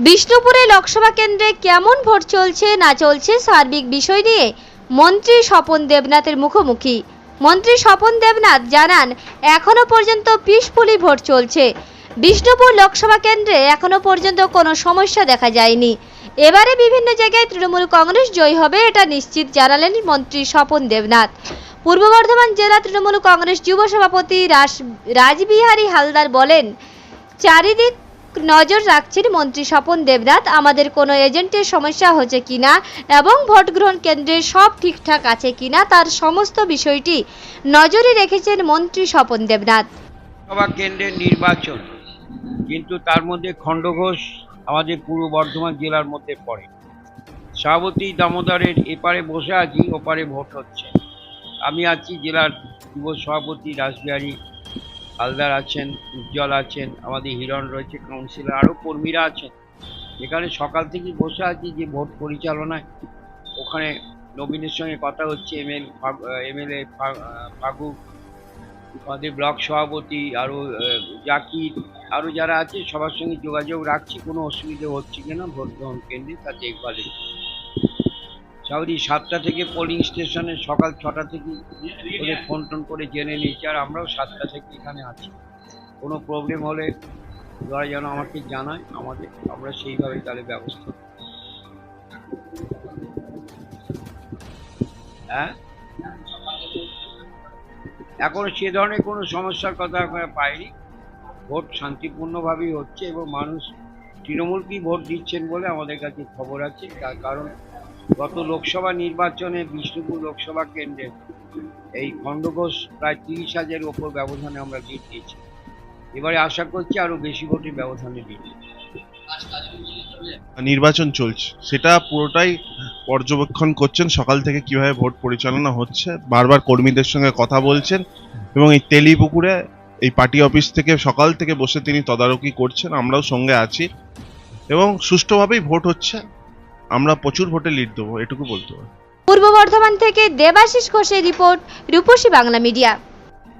বিষ্ণুপুরে লোকসভা কেন্দ্রে কেমন ভোট চলছে, না চলছে সার্বিক বিষয় নিয়ে মন্ত্রী স্বপন দেবনাথের মুখোমুখি। মন্ত্রী স্বপন দেবনাথ জানান, এখনও পর্যন্ত পিসফুলি ভোট চলছে। বিষ্ণুপুর লোকসভা কেন্দ্রে এখনও পর্যন্ত কোনো সমস্যা দেখা যায়নি। এবারে বিভিন্ন জায়গায় তৃণমূল কংগ্রেস জয়ী হবে এটা নিশ্চিত জানালেন মন্ত্রী স্বপন দেবনাথ। পূর্ব বর্ধমান জেলা তৃণমূল কংগ্রেস যুব সভাপতি রাস- রাসবিহারী হালদার বলেন, চারিদিক নজর রাখছেন মন্ত্রী স্বপন দেবনাথ। আমাদের কোনো এজেন্টের সমস্যা হচ্ছে কিনা এবং ভোট গ্রহণ কেন্দ্রে সব ঠিকঠাক আছে কিনা তার সমস্ত বিষয়টি নজরে রেখেছেন মন্ত্রী স্বপন দেবনাথ। লোকসভা কেন্দ্রের নির্বাচন, কিন্তু তার মধ্যে খণ্ডঘোষ আমাদের পূর্ব বর্ধমান জেলার মধ্যে পড়ে। সভাপতি দামোদরের এপারে বসে আছি, ওপারে ভোট হচ্ছে। আমি আছি জেলার যুব সভাপতি, রাসবিহারী হালদার আছেন, উজ্জ্বল আছেন, আমাদের হিরণ রয়েছে কাউন্সিলর আরও কর্মীরা আছেন। এখানে সকাল থেকে বসে আছি যে ভোট পরিচালনায়। ওখানে নবীনের সঙ্গে কথা হচ্ছে এমএল এমএলএ ফাগু আমাদের ব্লক সভাপতি আরও জাকির আরও যারা আছে, সবার সঙ্গে যোগাযোগ রাখছি, কোনো অসুবিধে হচ্ছে কিনা ভোট গ্রহণ কেন্দ্রে তা দেখভালে সাউরি সাতটা থেকে পোলিং স্টেশনে সকাল ছটা থেকে ওদের ফোন টোন করে জেনে নিয়েছি, আর আমরাও সাতটা থেকে এখানে আছি। কোনো প্রবলেম হলে ওরা যেন আমাকে জানায়, আমাদের, আমরা সেইভাবে তাহলে ব্যবস্থা হ্যাঁ? এখন সে ধরনের কোনো সমস্যার কথা আমরা পাইনি। ভোট শান্তিপূর্ণভাবেই হচ্ছে এবং মানুষ তৃণমূলকেই ভোট দিচ্ছেন বলে আমাদের কাছে খবর আছে। তার কারণ গত লোকসভা নির্বাচনে বিষ্ণুপুর লোকসভা কেন্দ্রে এই খণ্ডঘোষ প্রায় তিরিশ হাজারের ওপর ব্যবধানে আমরা লিড দিয়েছি এবারে আশা করছি আরও বেশি ভোটের ব্যবধানে লিড নির্বাচন চলছে। সেটা পুরোটাই পর্যবেক্ষণ করছেন সকাল থেকে কীভাবে ভোট পরিচালনা হচ্ছে। বারবার কর্মীদের সঙ্গে কথা বলছেন এবং এই তেলিপুকুরে এই পার্টি অফিস থেকে সকাল থেকে বসে তিনি তদারকি করছেন। আমরাও সঙ্গে আছি এবং সুষ্ঠুভাবেই ভোট হচ্ছে। আমরা প্রচুর ভোটে লিড দেবো, এটুকু বলতে পারি। পূর্ব বর্ধমান থেকে দেবাশিস ঘোষের রিপোর্ট, রূপসী বাংলা মিডিয়া।